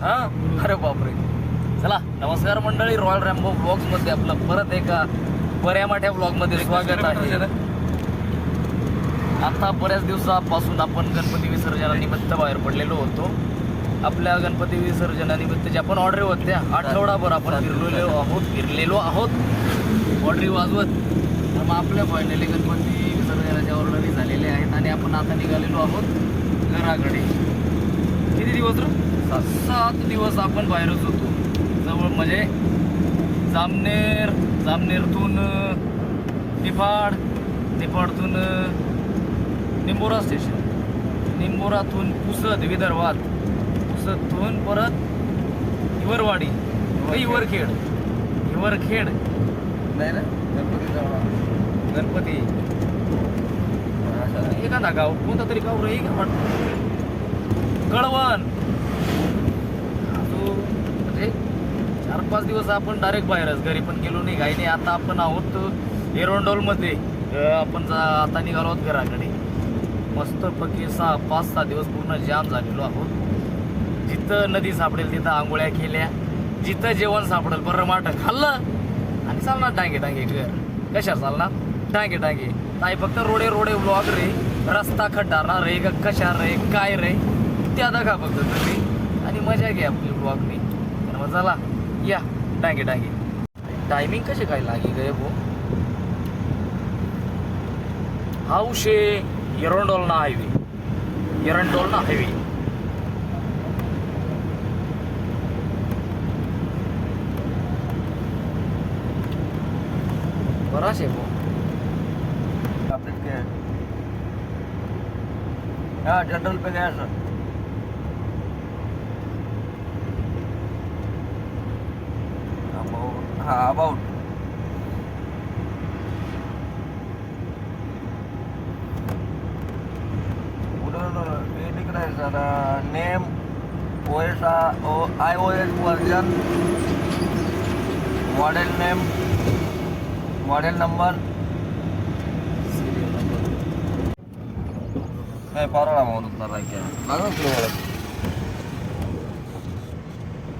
हा? अरे बापरे. चला नमस्कार मंडळी रॉयल रॅम्बो ब्लॉग्समध्ये आपलं परत एका बऱ्या मोठ्या ब्लॉगमध्ये स्वागत आहे. आता बऱ्याच दिवसापासून आपण गणपती विसर्जनानिमित्त बाहेर पडलेलो होतो. आपल्या गणपती विसर्जनानिमित्त ज्या पण ऑर्डर होत्या आठवडाभर आपण फिरलेलो आहोत फिरलेलो आहोत. ऑर्डरी वाजवत. तर मग आपल्या फायनली गणपती विसर्जनाच्या ऑर्डरी झालेल्या आहेत आणि आपण आता निघालेलो आहोत घराकडे. किती दिवस सात सात दिवस आपण बाहेरच होतो. जवळ म्हणजे जामनेर जामनेरतून निफाड निफाडतून निंबोरा स्टेशन निंबोरातून पुसद विदर्भात. पुसदतून परत हिवरवाडी हिवरखेड हिवरखेड नाही ना गणपती जवळ गणपती. एखादा गाव कोणता तरी गाव रे वाटतं. कळवण. म्हणजे चार पाच दिवस आपण डायरेक्ट बाहेरच. घरी पण गेलो नाही काही नाही. आता आपण आहोत एरोंडोलमध्ये. आपण जा- आता निघालो आहोत घराकडे. मस्तपैकी सहा पाच सहा दिवस पूर्ण जाम झालेलो आहोत. जिथं नदी सापडेल तिथं आंघोळ्या केल्या. जिथं जेवण सापडेल बरं माठ खाल्लं. आणि चालणार डांगे डांगे घर. कशा चालणार? डांगे डांगे. नाही फक्त रोडे रोडे ब्लॉग रे. रस्ता खड्डारणार रे कशा रे काय रे? त्या दाखा फक्त तुम्ही. आणि मजा घ्या आपली ब्लॉगनी मग चला या डांगे डांगे. टायमिंग कसे काय लागे गे भो हाऊशे एरंडोलना हायवे एरंडोलना हायवे बराच आहे भो अपडेट काय हा जनरल पे गया sir about the name OS or iOS version model name model number serial number hey parola mode utarrakke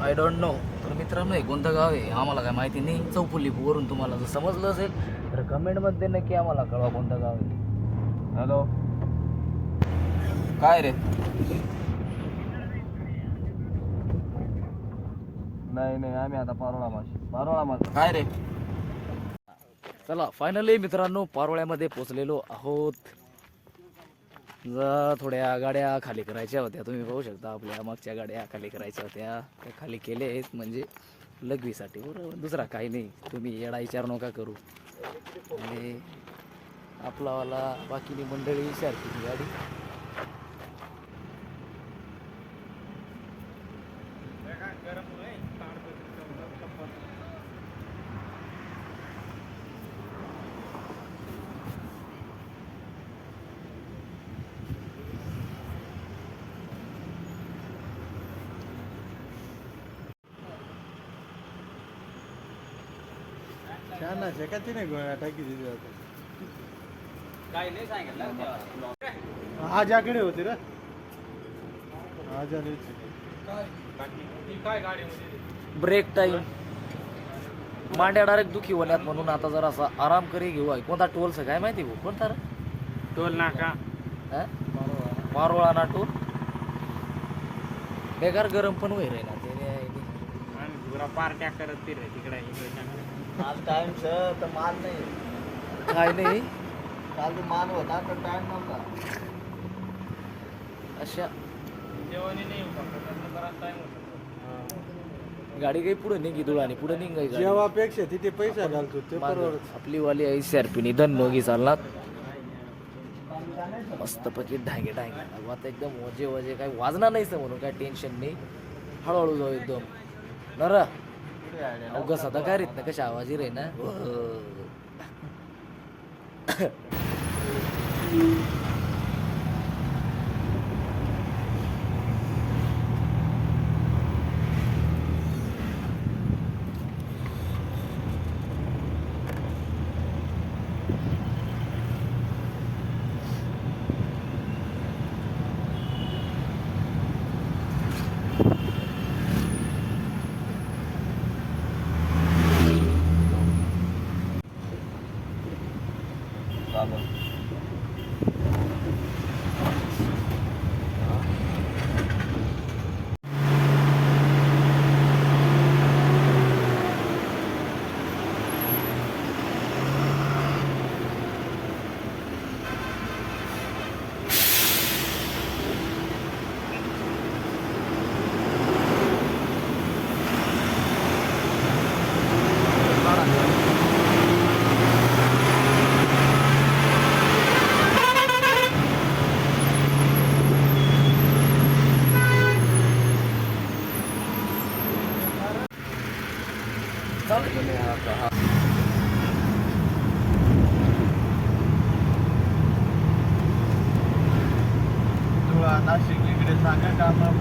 I don't know तर मित्रांनो हे कोणतं गाव आहे. आम्हाला काय माहिती नाही. चौफुली वरून तुम्हाला जर समजलं असेल तर कमेंटमध्ये नक्की आम्हाला कळवा कोणतं गाव आहे. हॅलो. काय रे? नाही नाही आम्ही आता पारोळा माशी. पारोळा माशी. काय रे? चला फायनली मित्रांनो पारोळ्यामध्ये पोचलेलो आहोत. जर थोड्या गाड्या खाली करायच्या होत्या. तुम्ही पाहू शकता आपल्या मागच्या गाड्या खाली करायच्या होत्या. त्या खाली केल्या आहेत म्हणजे लघवीसाठी. बरोबर. दुसरा काही नाही. तुम्ही येडा विचार नका करू. आणि आपलावाला बाकीनी मंडळी विचारते गाडी. छान आहे. का ते नाही टाकी दिली जाते. आज आकडे होते रे. आज आले ब्रेक टाईम मांड्या डायरेक्ट दुखी होण्यात म्हणून आता जरा असा आराम करी घेऊ. आहे कोणता टोलचं काय माहिती भाऊ? कोणता टोल नाका. हा? मारोळा ना टोल बेकार गरम पण होईल ना ते. पार्ट्या करत ते रे तिकडे. आज टाइम सर तर मान नाही. काय नाही? काल तो मान होता तर टाइम नव्हता. अशा. गाडी काही पुढे निघी धुळाने पुढे निघायची जेव्हापेक्षा तिथे पैसा घालतो ते परवडत. आपली वाली आई सीआरपीनी धन्नोगी चालणार. मस्त पैकी ढांगे. ढांगे आता एकदम वजे वजे काय वाजणार नाही म्हणून काय टेन्शन नाही. हळूहळू जाऊ एकदम. नरा. अवघं सदा काय रीत ना कशा आवाज रे ना? Baba.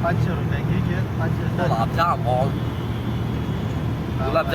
Kaç yorum peki? Kaç Gulab